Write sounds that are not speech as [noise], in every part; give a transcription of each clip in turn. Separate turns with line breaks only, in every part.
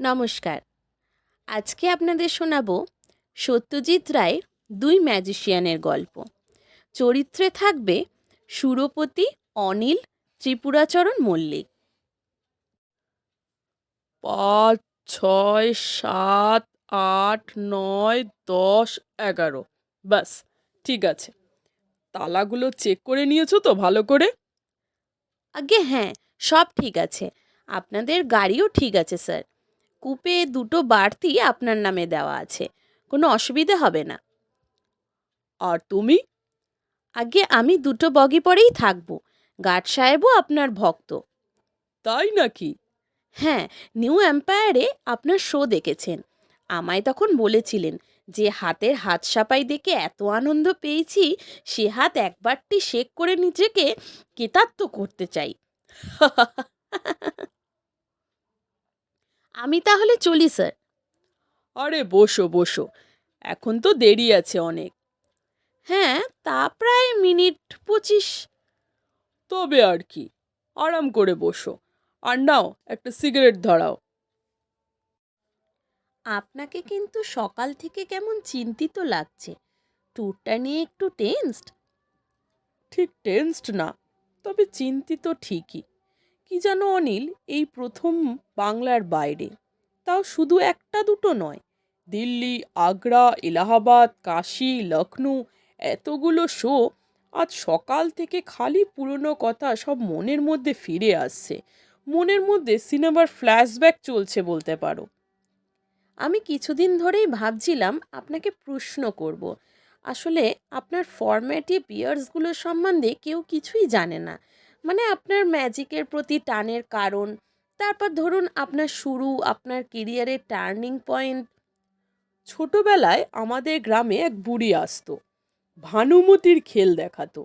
নমস্কার। আজকে আপনাদের শোনাবো সত্যজিৎ রায়ের দুই ম্যাজিশিয়ানের গল্প। চরিত্রে থাকবে সুরপতি অনিল ত্রিপুরাচরণ মল্লিক।
পাঁচ ছয় সাত আট নয় দশ এগারো। ব্যাস ঠিক আছে। তালাগুলো চেক করে নিয়েছো তো ভালো করে?
আগে হ্যাঁ সব ঠিক আছে। আপনাদের গাড়িও ঠিক আছে স্যার। কূপে দুটো বাড়তি আপনার নামে দেওয়া আছে। কোনো অসুবিধে হবে না।
আর তুমি?
আগে আমি দুটো বগি পরেই থাকব। গার্ড সাহেবও আপনার ভক্ত।
তাই নাকি?
হ্যাঁ নিউ এম্পায়ারে আপনার শো দেখেছেন। আমায় তখন বলেছিলেন যে হাতের হাত সাপাই দেখে এত আনন্দ পেয়েছি সে হাত একবারটি শেক করে নিজেকে কেতাত্ত করতে চাই। [laughs] আমি তাহলে চলি স্যার।
আরে বসো বসো। এখন তো দেরি আছে অনেক।
হ্যাঁ তা প্রায় মিনিট পঁচিশ।
তবে আর কি আরাম করে বসো। আর নাও একটা সিগারেট ধরাও।
আপনাকে কিন্তু সকাল থেকে কেমন চিন্তিত লাগছে। ট্যুরটা নিয়ে একটু টেনসড।
ঠিক টেন্সড না তবে চিন্তিত ঠিকই। কি জানো অনিল এই প্রথম বাংলার বাইরে। তাও শুধু একটা দুটো নয়, দিল্লি, আগ্রা, এলাহাবাদ, কাশি লখনৌ এতগুলো শো আজ সকাল থেকে খালি পুরনো কথা সব মনের মধ্যে ফিরে আসছে। মনের মধ্যে সিনেমার ফ্ল্যাশব্যাক চলছে বলতে পারো।
আমি কিছুদিন ধরেই ভাবছিলাম আপনাকে প্রশ্ন করব। আসলে আপনার ফরম্যাটিভ ইয়ার্সগুলো সম্বন্ধে কেউ কিছুই জানে না। মানে আপনার ম্যাজিকের প্রতি টানের কারণ। তারপর ধরুন আপনার শুরু, আপনার কেরিয়ারের টার্নিং পয়েন্ট
ছোটবেলায় আমাদের গ্রামে এক বুড়ি আসতো, ভানুমতির খেল দেখাতো।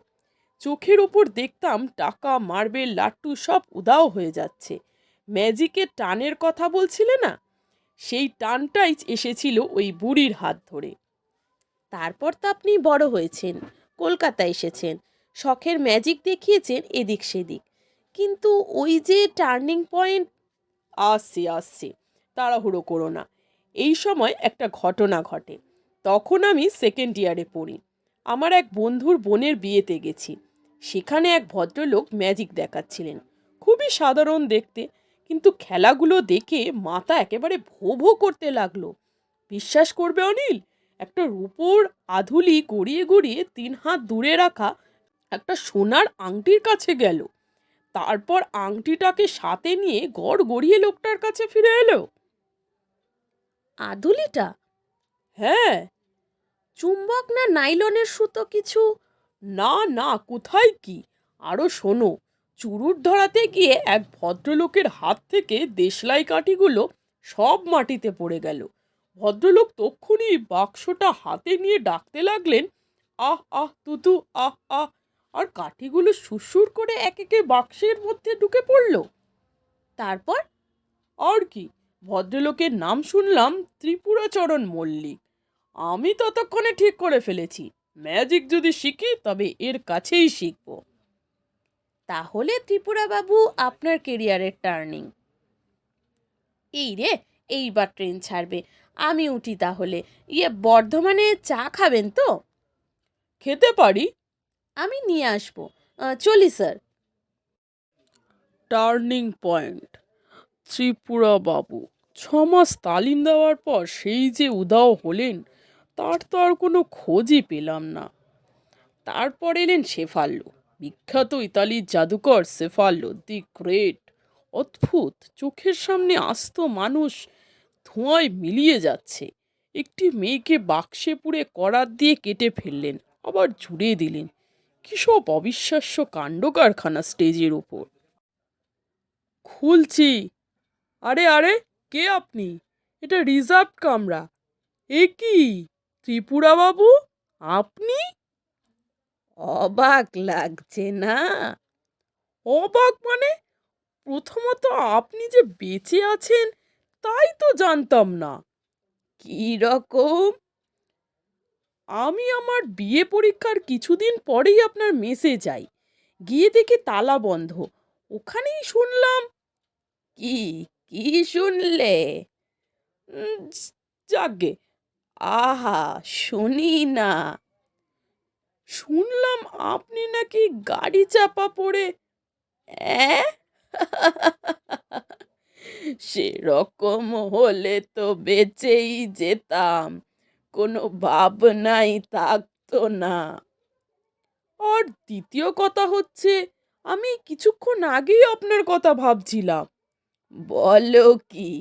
চোখের ওপর দেখতাম টাকা, মার্বেল, লাট্টু সব উদাও হয়ে যাচ্ছে। ম্যাজিকের টানের কথা বলছিলে না? সেই টানটাই এসেছিল ওই বুড়ির হাত ধরে।
তারপর তো আপনি বড় হয়েছেন কলকাতা এসেছেন। শখের ম্যাজিক দেখিয়েছেন এদিক সেদিক। কিন্তু ওই যে টার্নিং পয়েন্ট
আসছে আসছে, তাড়াহুড়ো করো না। এই সময় একটা ঘটনা ঘটে। তখন আমি সেকেন্ড ইয়ারে পড়ি। আমার এক বন্ধুর বোনের বিয়েতে গেছি। সেখানে এক ভদ্রলোক ম্যাজিক দেখাচ্ছিলেন। খুবই সাধারণ দেখতে, কিন্তু খেলাগুলো দেখে মাথা একেবারে ভো ভো করতে লাগল। বিশ্বাস করবে অনিল, একটা রূপোর আধুলি গড়িয়ে গড়িয়ে তিন হাত দূরে রাখা একটা সোনার আংটির কাছে গেল। তারপর আংটিটাকে সাথে নিয়ে গড় গড়িয়ে লোকটার কাছে ফিরে এলো।
আধুলিটা
হ্যাঁ।
চুম্বক না নাইলনের সুতো কিছু?
না না কোথায় কি? আরও শোনো চুরুট ধরাতে গিয়ে এক ভদ্রলোকের হাত থেকে দেশলাই কাঠিগুলো সব মাটিতে পড়ে গেল। ভদ্রলোক তক্ষুনি বাক্সটা হাতে নিয়ে ডাকতে লাগলেন আহ আহ তুতু আহ আহ আর কাঠিগুলো সুরসুর করে এক একে বাক্সের মধ্যে ঢুকে পড়ল।
তারপর
আর কি, ভদ্রলোকের নাম শুনলাম ত্রিপুরাচরণ মল্লিক। আমি ততক্ষণে ঠিক করে ফেলেছি ম্যাজিক যদি শিখি তবে এর কাছেই শিখব।
তাহলে ত্রিপুরা বাবু আপনার কেরিয়ারের টার্নিং এই রে, এইবার ট্রেন ছাড়বে, আমি উঠি তাহলে। ইয়ে বর্ধমানে চা খাবেন তো?
খেতে পারি
আমি নিয়ে আসব। চলি, স্যার।
Turning point. ত্রিপুরা বাবু ছমাস তালিম দেওয়ার পর সেই যে উদাও হলেন, তার তো আর কোনো খোঁজই পেলাম না। তারপর এলেন শেফাল্লো, বিখ্যাত ইতালির জাদুকর সেফাল্লো দি গ্রেট। অদ্ভুত, চোখের সামনে আস্ত মানুষ ধোঁয়ায় মিলিয়ে যাচ্ছে। একটি মেয়েকে বাক্সে পুড়ে করাত দিয়ে কেটে ফেললেন, আবার জুড়ে দিলেন। কিসব অবিশ্বাস্য কাণ্ড কারখানা স্টেজের ওপর খুলছি। আরে আরে, কে আপনি? এটা রিজার্ভ কামরা। এ কি? ত্রিপুরা বাবু আপনি?
অবাক লাগছে না?
অবাক মানে? প্রথমত আপনি যে বেঁচে আছেন, তাই তো জানতাম না।
কি রকম
আমি আমার বিয়ে পরীক্ষার কিছুদিন পরেই আপনার মেসে যাই। গিয়ে দেখি তালা বন্ধ। ওখানেই শুনলাম,
কি কি শুনলে?
যাকগে আহা, শুনি না। শুনলাম আপনি নাকি গাড়ি চাপা পড়ে? সেরকম হলে তো বেঁচেই যেতাম। কোনো ভাবনাই থাকতো না। আর দ্বিতীয় কথা হচ্ছে, আমি কিছুক্ষণ আগেই আপনার কথা ভাবছিলাম। বলো কি,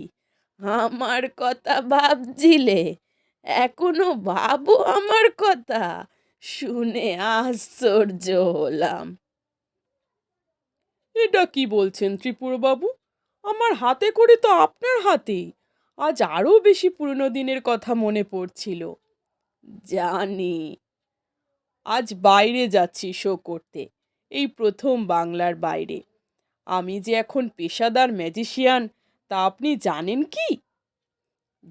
আমার কথা ভাবছিলে? এখনও ভাবো আমার কথা? শুনে আশ্চর্য হলাম। এটা কি বলছেন ত্রিপুরবাবু? আমার হাতে করে তো আপনার হাতেই আজ আরও বেশি পুরনো দিনের কথা মনে পড়ছিল। জানি। আজ বাইরে যাচ্ছি শো করতে, এই প্রথম বাংলার বাইরে। আমি যে এখন পেশাদার ম্যাজিশিয়ান, তা আপনি জানেন কি?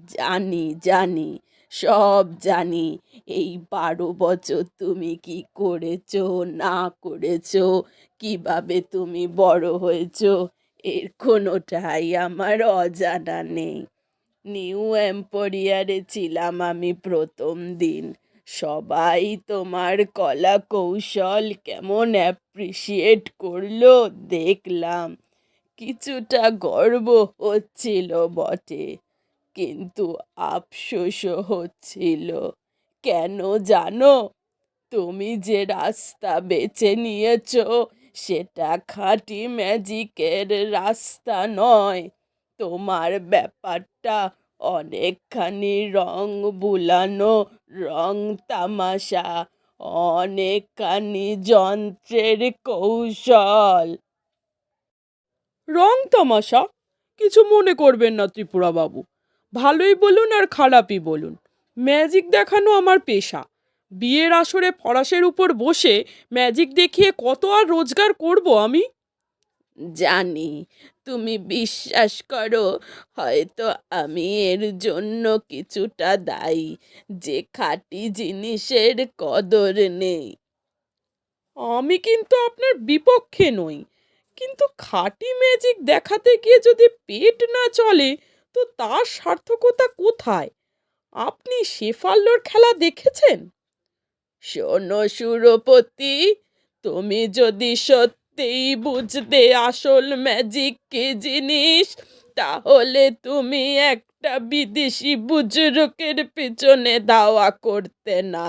জানি জানি, সব জানি। এই বারো বছর তুমি কি করেছ, না করেছ, কীভাবে তুমি বড় হয়েছো, এর কোনোটাই আমার অজানা নেই। নিউ এম্পোরিয়ারে ছিলাম আমি প্রথম দিন। সবাই তোমার কলা কৌশল কেমন অ্যাপ্রিসিয়েট করল দেখলাম। কিছুটা গর্ব হচ্ছিল বটে, কিন্তু আফসোসও হচ্ছিল। কেন জানো? তুমি যে রাস্তা বেছে নিয়েছো, সেটা খাঁটি ম্যাজিকের রাস্তা নয়। তোমার ব্যাপারটা অনেকখানি রং বুলানো, রং তামাশা, অনেকখানি যন্ত্রের কৌশল। রং তামাশা? কিছু মনে করবেন না ত্রিপুরা বাবু ভালোই বলুন আর খারাপই বলুন। ম্যাজিক দেখানো আমার পেশা। বিয়ের আসরে ফরাসের উপর বসে ম্যাজিক দেখিয়ে কত আর রোজগার করব আমি? জানি। তুমি বিশ্বাস করো, হয়তো আমি এর জন্য কিছুটা দায়ী। যে খাঁটি জিনিসের কদর নেই। আমি কিন্তু আপনার বিপক্ষে নই। কিন্তু খাঁটি ম্যাজিক দেখাতে গিয়ে যদি পেট না চলে, তো তার সার্থকতা কোথায়? আপনি শেফাল্লোর খেলা দেখেছেন? শোনো সুরপতি, তুমি যদি সত্যিই বুঝতে আসল ম্যাজিক কি জিনিস? তাহলে তুমি একটা বিদেশি বুজরুকের পিছনে দাওয়া করতে না।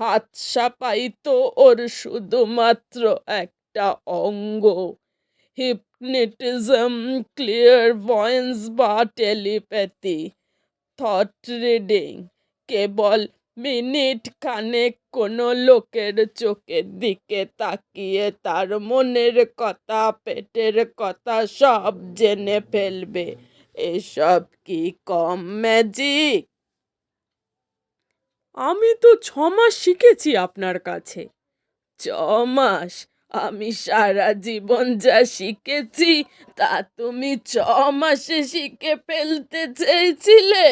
হাত সাপাই তো ওর শুধুমাত্র একটা অঙ্গ। হিপনিটিজম, ক্লিয়ার ভয়েন্স বা টেলিপ্যাথি। থট রিডিং, কেবল মিনিট খানেক কোনো লোকের চোখের দিকে তাকিয়ে তার মনের কথা পেটের কথা সব জেনে ফেলবে। এসব কি কম ম্যাজিক আমি তো ছ মাস শিখেছি আপনার কাছে। ছ মাস? আমি সারা জীবন যা শিখেছি তা তুমি ছ মাসে শিখে ফেলতে চেয়েছিলে?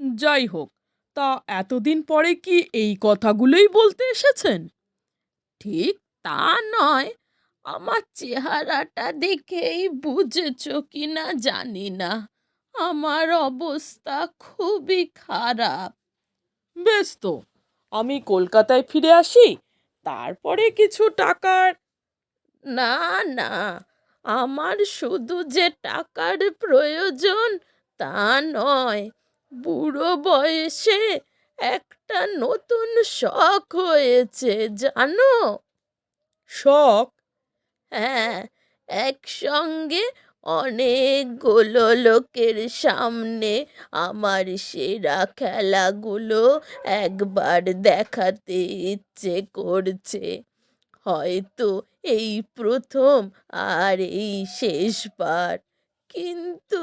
যাই হোক, তা এতদিন পরে কি এই কথাগুলোই বলতে এসেছেন? ঠিক তা নয়, আমার চেহারাটা দেখেই বুঝেছ কি না জানি না, আমার অবস্থা খুবই খারাপ। বেশ তো, আমি কলকাতায় ফিরে আসি, তারপরে কিছু টাকার না না, আমার শুধু যে টাকার প্রয়োজন তা নয় বুড়ো বয়সে একটা নতুন শখ হয়েছে জানো? শখ? হ্যাঁ একসঙ্গে অনেকগুলো লোকের সামনে আমার সেরা খেলাগুলো একবার দেখাতে ইচ্ছে করছে। হয়তো এই প্রথম আর এই শেষবার কিন্তু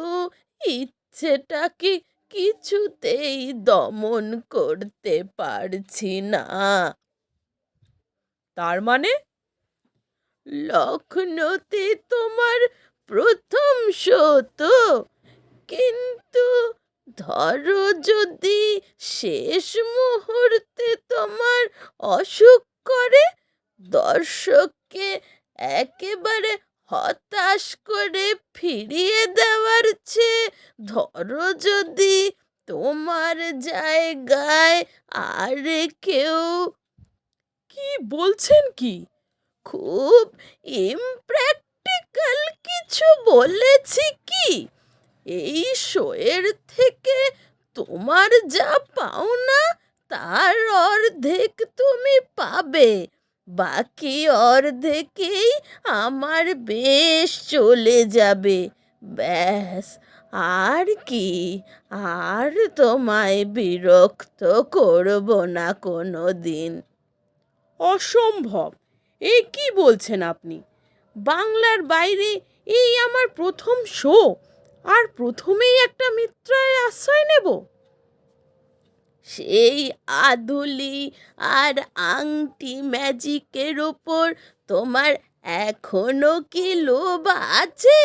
ইচ্ছেটাকে কিছুতেই দমন করতে পারছি না। তার মানে? লখনৌতে তোমার প্রথম শো তো কিন্তু ধরো যদি শেষ মুহূর্তে তোমার অসুখ করে, দর্শককে একেবারে হতাশ করে ফিরিয়ে দেওয়ার চেয়ে ধরো যদি তোমার জায়গায় আরে কেউ
কি বলছেন কি?
খুব ইমপ্র্যাকটিক্যাল কিছু বলেছি কি? এই শোয়ের থেকে তোমার যা পাও না তার অর্ধেক তুমি পাবে। বাকি অর্ধেকেই আমার বেশ চলে যাবে। ব্যাস, আর কি? আর তোমায় বিরক্ত করব না কোনো দিন
অসম্ভব। এ কি বলছেন আপনি? বাংলার বাইরে এই আমার প্রথম শো, আর প্রথমেই একটা মিত্রায় আশ্রয় নেব?
সেই আধুলি আর আংটি ম্যাজিকের ওপর তোমার এখনও কি লোভ আছে?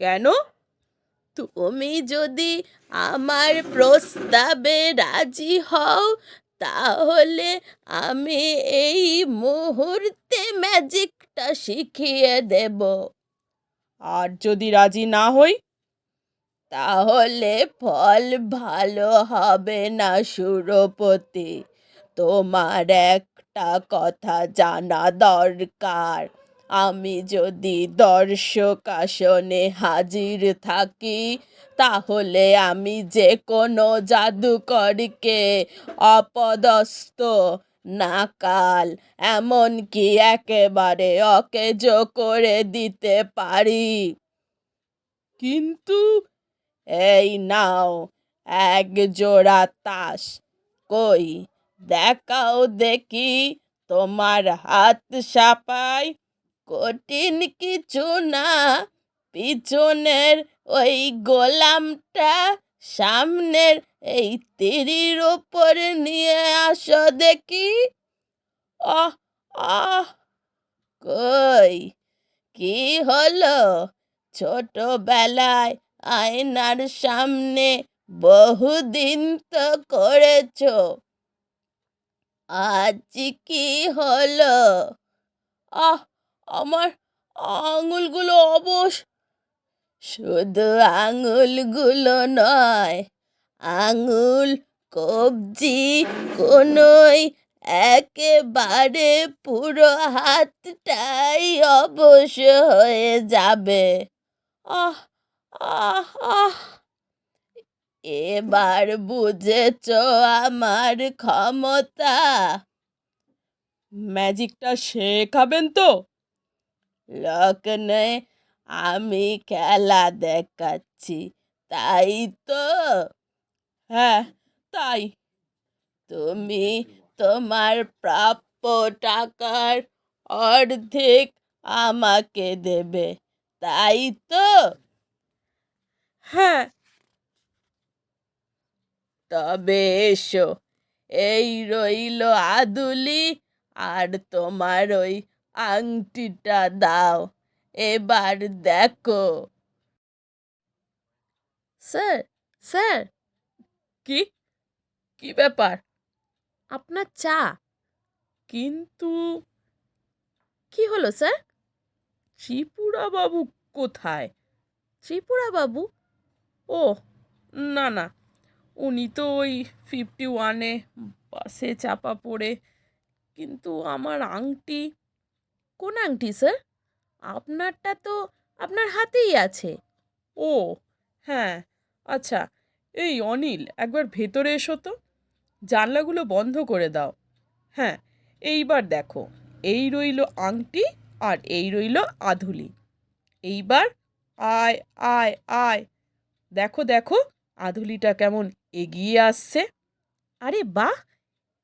কেন?
তুমি যদি আমার প্রস্তাবে রাজি হও, তাহলে আমি এই মুহূর্তে ম্যাজিকটা শিখিয়ে দেব।
আর যদি রাজি না হই
তাহলে ফল ভালো হবে না, সুরপতি? তোমার একটা কথা জানা দরকার। আমি যদি দর্শক আসনে হাজির থাকি, তাহলে আমি যে কোনো জাদুকরকে অপদস্থ, নাকাল, এমনকি একেবারে অকেজ করে দিতে পারি।
কিন্তু
এই নাও, এক জোড়া তাস কই? দেখাও দেখি, তোমার হাত সাপাই কঠিন কিছু না, পিছনের ওই গোলামটা সামনের এই তিরির ওপর নিয়ে আসো দেখি। আহ, কই? কি হলো? ছোটবেলায় আয়নার সামনে বহুদিন তো করেছ। আজ কি হলো? আহ, আমার আঙুলগুলো অবশ। শুধু আঙুলগুলো নয়, আঙুল, কবজি, কোনোই একেবারে পুরো হাতটাই অবশ হয়ে যাবে। আহ এবার বুঝেছ আমার ক্ষমতা।
ম্যাজিকটা শেখাবেন তো?
লগ্নে আমি খেলা দেখাচ্ছি, তাই তো?
হ্যাঁ তাই।
তুমি তোমার প্রাপ্য টাকার অর্ধেক আমাকে দেবে, তাই তো?
হ্যাঁ।
তবে এসো এই রইল আদুলি আর তোমার ওই আংটিটা দাও এবার দেখো। Sir sir.
কি? কি ব্যাপার?
আপনার চা।
কিন্তু
কি হলো স্যার?
ত্রিপুরা বাবু কোথায়?
ত্রিপুরা বাবু
ও না না। উনি তো ওই ফিফটি ওয়ানে বাসে চাপা পড়ে। কিন্তু আমার আংটি,
কোন আংটি, স্যার? আপনারটা তো আপনার হাতেই আছে।
ও হ্যাঁ আচ্ছা এই অনিল, একবার ভেতরে এসো তো। জানলাগুলো বন্ধ করে দাও। হ্যাঁ এইবার দেখো, এই রইল আংটি আর এই রইল আধুলি। এইবার আয় আয় আয়। দেখো দেখো, আধুলিটা কেমন এগিয়ে আসছে।
আরে বাহ!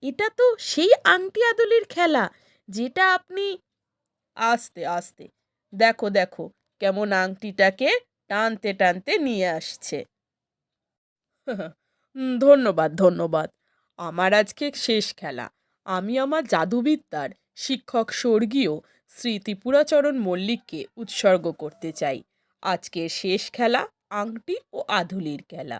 এটা তো সেই আংটি আদুলির খেলা, যেটা আপনি
আস্তে আস্তে, দেখো দেখো, কেমন আংটিটাকে টানতে টানতে নিয়ে আসছে। ধন্যবাদ ধন্যবাদ। আমার আজকে শেষ খেলা। আমি আমার জাদুবিদ্যার শিক্ষক স্বর্গীয় শ্রী ত্রিপুরাচরণ মল্লিককে উৎসর্গ করতে চাই। আজকের শেষ খেলা আংটি ও আধুলির খেলা